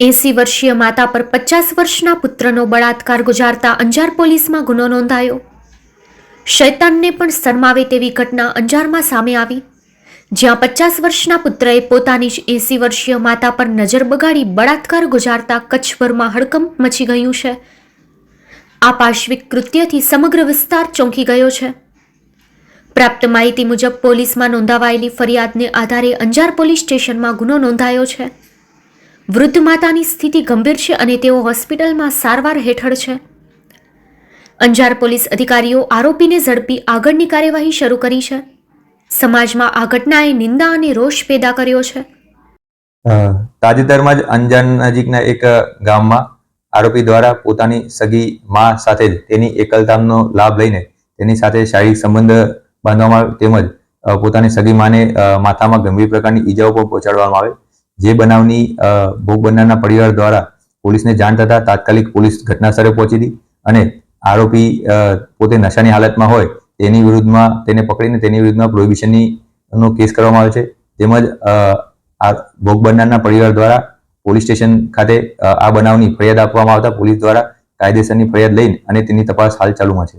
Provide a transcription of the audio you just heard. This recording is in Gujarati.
એસી વર્ષીય માતા પર પચાસ વર્ષના પુત્રનો બળાત્કાર ગુજારતા અંજાર પોલીસમાં ગુનો નોંધાયો. શૈતાનને પણ શરમાવે તેવી ઘટના અંજારમાં સામે આવી. જ્યાં પચાસ વર્ષના પુત્રએ પોતાની જ એસી વર્ષીય માતા પર નજર બગાડી બળાત્કાર ગુજારતા કચ્છભરમાં હડકંપ મચી ગયું છે. આ પાશ્વિક કૃત્યથી સમગ્ર વિસ્તાર ચોંકી ગયો છે. પ્રાપ્ત માહિતી મુજબ પોલીસમાં નોંધાવાયેલી ફરિયાદને આધારે અંજાર પોલીસ સ્ટેશનમાં ગુનો નોંધાયો છે. વૃદ્ધ માતાની સ્થિતિ ગંભીર છે અને તેઓ હોસ્પિટલમાં સારવાર હેઠળ છે. અંજાર પોલીસ અધિકારીઓ આરોપીને ઝડપી આગળની કાર્યવાહી શરૂ કરી છે. સમાજમાં આ ઘટનાએ નિંદા અને રોષ પેદા કર્યો છે. તાજેતરમાં જ અંજાર નજીકના એક ગામમાં આરોપી દ્વારા પોતાની સગી મા સાથે જ તેની એકલતાનો લાભ લઈને તેની સાથે શારીરિક સંબંધ બાંધવામાં તેમજ પોતાની સગી માને માથામાં ગંભીર પ્રકારની ઈજાઓ પણ પહોંચાડવામાં આવે. જે બનાવની ભોગ બનનારના પરિવાર દ્વારા પોલીસને જાણ થતાં તાત્કાલિક પોલીસ ઘટના સ્થળે પહોંચી હતી અને આરોપી પોતે નશાની હાલતમાં હોય તેની વિરુદ્ધમાં, તેને પકડીને તેની વિરુદ્ધમાં પ્રોહિબિશનની નો કેસ કરવામાં આવે છે. તેમજ આ ભોગ બનનારના પરિવાર દ્વારા પોલીસ સ્ટેશન ખાતે આ બનાવની ફરિયાદ આપવામાં આવતા પોલીસ દ્વારા કાયદેસરની ફરિયાદ લઈને અને તેની તપાસ હાલ ચાલુમાં છે.